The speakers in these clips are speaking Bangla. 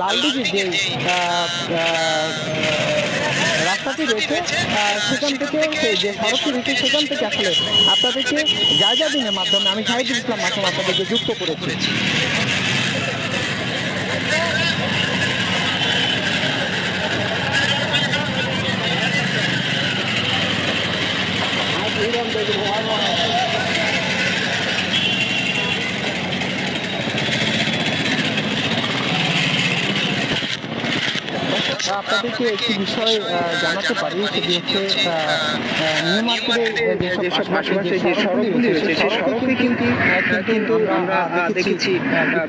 লালদিঘির যে রাস্তাটি রয়েছে সেখান থেকে যে সড়কটি রয়েছে, সেখান থেকে আসলে আপনাদেরকে যা যা দিনের মাধ্যমে আমি শাহিদুল ইসলাম মাসুম আপনাদেরকে যুক্ত করেছি। আপনাদেরকে একটি বিষয় জানাতে পারি সেটি হচ্ছে নিউ মার্কেটের যেসব আশেপাশে যে সড়কগুলি রয়েছে সেই সড়কে কিন্তু কিন্তু আমরা দেখেছি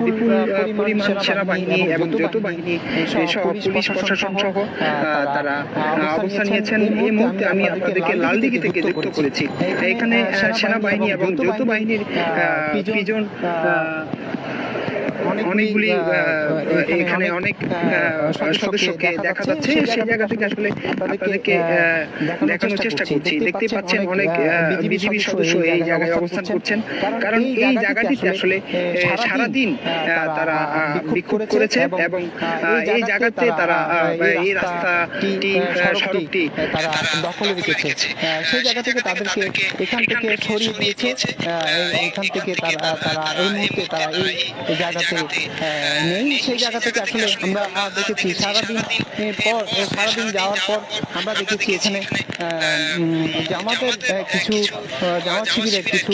বিপুল পরিমাণ সেনাবাহিনী এবং যৌথ বাহিনী সহ পুলিশ প্রশাসন সহ তারা অবস্থান নিয়েছেন। এই মুহূর্তে আমি আপনাদেরকে লালদিঘি থেকে যুক্ত করেছি। এখানে সেনাবাহিনী এবং যৌথ বাহিনীর পিজন অনেকগুলি এখানে অনেক সদস্যকে দেখা যাচ্ছে সেই জায়গা থেকে আসলে আপনাদেরকে দেখানোর চেষ্টা করছি। দেখতে পাচ্ছেন অনেক বিজিবি সদস্য এই জায়গায় অবস্থান করছেন। কারণ এই জায়গাটিতে আসলে সারাদিন তারা বিক্ষোভ করেছে এবং এই জায়গাতে তারা এই রাস্তাটি সড়কটি তারা দখলে রেখেছে। সেই জায়গা থেকে তাদেরকে এখান থেকে সরিয়ে দিয়েছে এখান থেকে তারা তারা এই মুহূর্তে তারা এই জায়গাতে আহ, নেই সেই জায়গা থেকে আসলে আমরা দেখেছি সারাদিন পর সারাদিন যাওয়ার পর আমরা দেখেছি এখানে জামাতের কিছু জামাত শিবিরের কিছু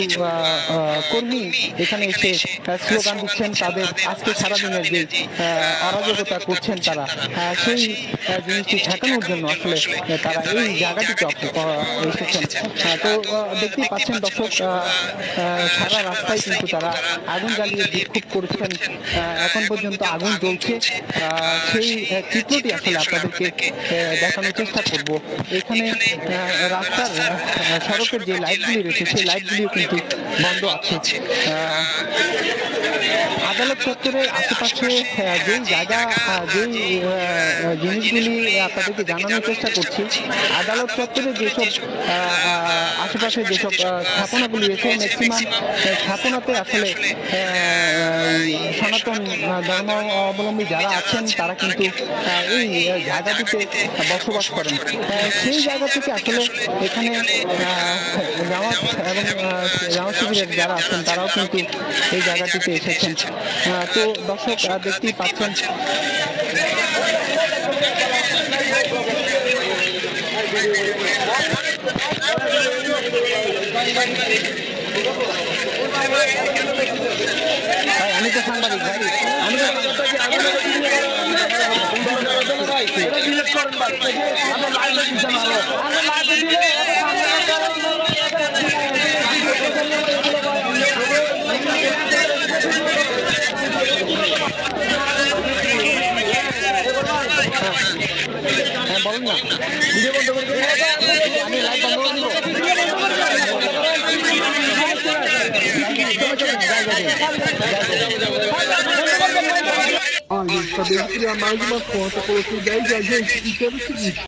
কর্মী এখানে এসে স্লোগান দিচ্ছেন তাদের আজকে সারাদিনের যে অরাজকতা করছেন তারা সেই জিনিসটি ঠেকানোর জন্য আসলে তারা এই জায়গাটিতে এসেছেন তো দেখতেই পাচ্ছেন দর্শক সারা রাস্তায় কিন্তু তারা আগুন জ্বালিয়ে বিক্ষোভ করছেন এখন পর্যন্ত আগুন জ্বলছে। সেই চিত্রটি আসলে আপনাদেরকে দেখানোর চেষ্টা করব। এখানে রাস্তার সড়কের যে লাইটগুলি রয়েছে সেই লাইটগুলিও কিন্তু বন্ধ আছে। আদালত চত্বরের আশেপাশে যেই জায়গা আহ, জিনিসগুলি আপনাদেরকে জানানোর চেষ্টা করছি আদালত চত্বরে যেসব আশেপাশে যেসব স্থাপনাগুলি রয়েছে ম্যাক্সিমাম স্থাপনাতে আসলে সনাতন ধর্ম অবলম্বী যারা আছেন, তারা কিন্তু এই জায়গাটিতে বসবাস করেন। সেই জায়গা থেকে আসলে এখানে জামাত এবং জামাত শিবিরের যারা আছেন, তারাও কিন্তু এই জায়গাটিতে এসেছেন। তো দর্শক দেখতেই পাচ্ছেন ভাই, আমি তো সাংবাদিক ভাই আমি তো হ্যাঁ বলুন না। acabei de criar mais uma conta, coloquei 10 reais. Gente, entenda o seguinte,